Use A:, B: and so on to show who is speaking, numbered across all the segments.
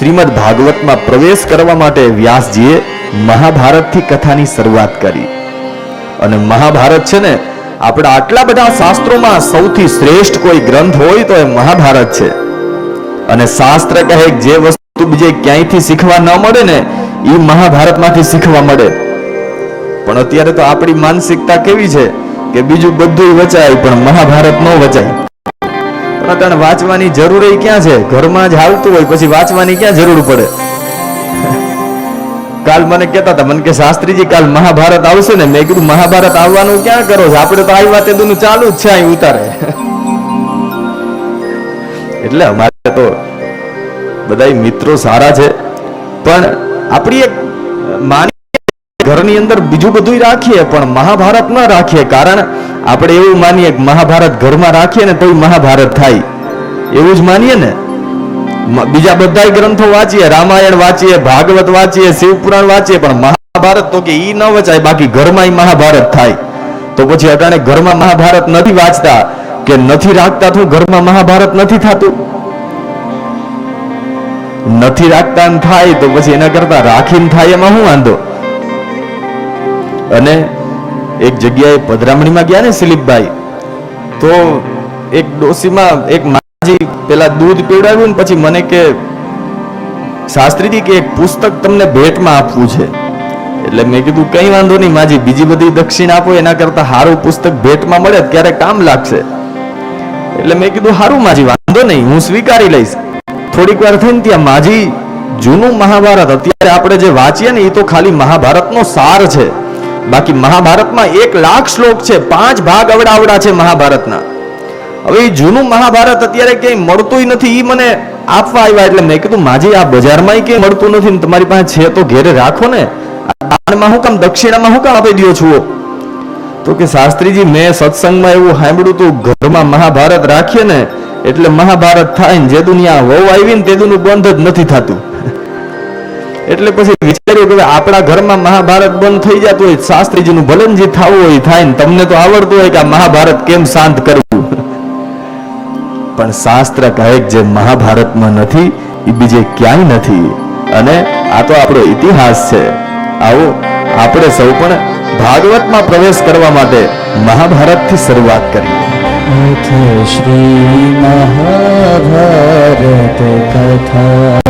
A: શ્રીમદ ભાગવતમાં પ્રવેશ કરવા માટે વ્યાસજીએ મહાભારતથી કથાની શરૂઆત કરી. અને મહાભારત છે ને, આપણા આટલા બધા શાસ્ત્રોમાં સૌથી શ્રેષ્ઠ કોઈ ગ્રંથ હોય તો એ મહાભારત છે. અને શાસ્ત્ર કહે જે વસ્તુ બીજે ક્યાંયથી શીખવા ન મળે ને એ મહાભારતમાંથી શીખવા મળે. પણ અત્યારે તો આપણી માનસિકતા કેવી છે કે બીજું બધું વચાય, પણ મહાભારત ન વચાય. પણ વાંચવાની જરૂર ક્યાં છે? ઘરમાં જ હાલતું હોય, પછી વાંચવાની ક્યાં જરૂર પડે? કાલ મને કહેતા હતા, મને કે શાસ્ત્રીજી, કાલ મહાભારત આવશે ને, મેં કીધું, મહાભારત આવવાનું ક્યાં કરો છો? આપણે તો આવી વાતે દુનું ચાલુ જ છે અહીં ઉતારે. એટલે અમારે તો બધા મિત્રો સારા છે. પણ આપણી એક માની ઘરની અંદર બીજું બધું રાખીએ, પણ મહાભારત ન રાખીએ. કારણ આપણે એવું માનીએ કે મહાભારત ઘરમાં રાખીએ ને તોય મહાભારત થાય. એવું જ માનીએ ને? બીજા બધા ગ્રંથો વાંચીએ, રામાયણ વાંચીએ, ભાગવત વાંચીએ, શિવપુરાણ વાંચીએ, પણ મહાભારત તો કે ઈ ન વચાય, બાકી ઘરમાં મહાભારત થાય. તો પછી અટાણે ઘરમાં મહાભારત નથી વાંચતા, કે નથી રાખતા તો ઘરમાં મહાભારત નથી થતું? નથી રાખતા થાય તો પછી એના કરતા રાખીને થાય એમાં શું વાંધો? અને એક જગ્યાએ પધરામણીમાં ગયા ને દિલીપભાઈ તો એક ડોસીમાં એક માજી પેલા દૂધ પીવડાવ્યું ને પછી મને કે, શાસ્ત્રીજી, કે એક પુસ્તક તમને ભેટમાં આપવું છે? એટલે મેં કીધું, કઈ વાંધો નહીં માજી, બીજી બધી દક્ષિણ આપો, એના કરતા સારું પુસ્તક ભેટમાં મળે ત્યારે કામ લાગશે. એટલે મેં કીધું સારું માજી, વાંધો નહીં, હું સ્વીકારી લઈશ. થોડીક વાર થઈને ત્યાં માજી જૂનું મહાભારત, અત્યારે આપણે જે વાંચીએ ને એ તો ખાલી મહાભારતનો સાર છે. બાકી મહાભારતમાં એક લાખ શ્લોક છે, પાંચ ભાગ અવડાવડા છે મહાભારતના. હવે એ જૂનું મહાભારત અત્યારે ક્યાંય મળતું નથી એ મને આપવા આવ્યા એટલે મેં કીધું, માજી, આ બજારમાં ક્યાંય મળતું નથી તમારી પાસે છે તો ઘેરે રાખો ને. દાનમાં હું કામ, દક્ષિણામાં હું કામ આપી દો છો? તો કે, શાસ્ત્રીજી, મેં સત્સંગમાં એવું સાંભળ્યું હતું ઘરમાં મહાભારત રાખીએ ને, એટલે મહાભારત થાય ને જે દુનિયા વહુ આવી ને તે દુનું બંધ જ નથી થતું. એટલે પછી વિચાર્યું કે આપણા ઘરમાં મહાભારત બંધ થઈ જતું હોય, શાસ્ત્રીજીનું ભલન થવું હોય, થાય ને તમને તો આવડતું હોય કે આ મહાભારત કેમ શાંત કરવું? પણ શાસ્ત્ર કહે જે મહાભારતમાં નથી, એ બીજે ક્યાંય નથી. અને આ તો આપણો ઇતિહાસ છે. આવો, આપણે સૌ પણ ભાગવતમાં પ્રવેશ કરવા માટે મહાભારતથી શરૂઆત કરીએ.
B: શ્રી મહાભારત કથા.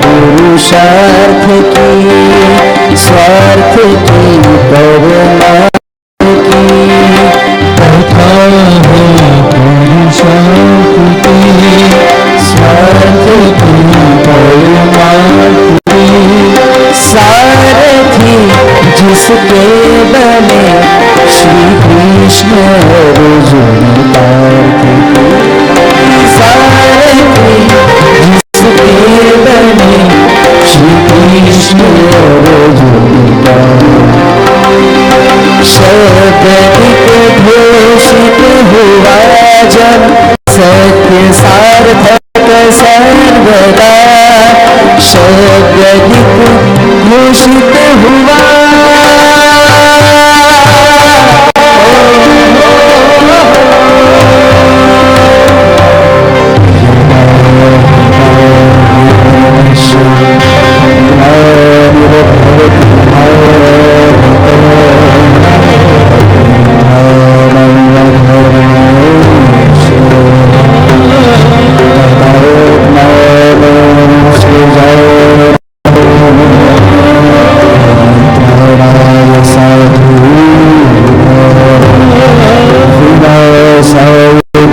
B: পুরুষার্থ কি? કૃષ્ણ અર્જુન પાર્થિ સારથી જીસુદેવને શ્રી કૃષ્ણ સર્વદા શબ્દિક ઘોષિત હુવા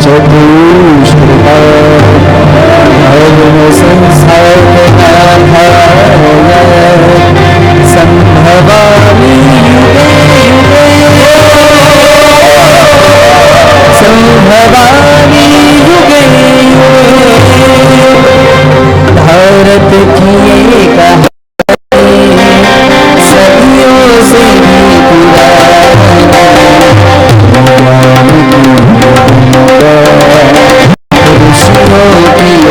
B: जगदीश संसार संभवामी संभवामी भारत की कहा होती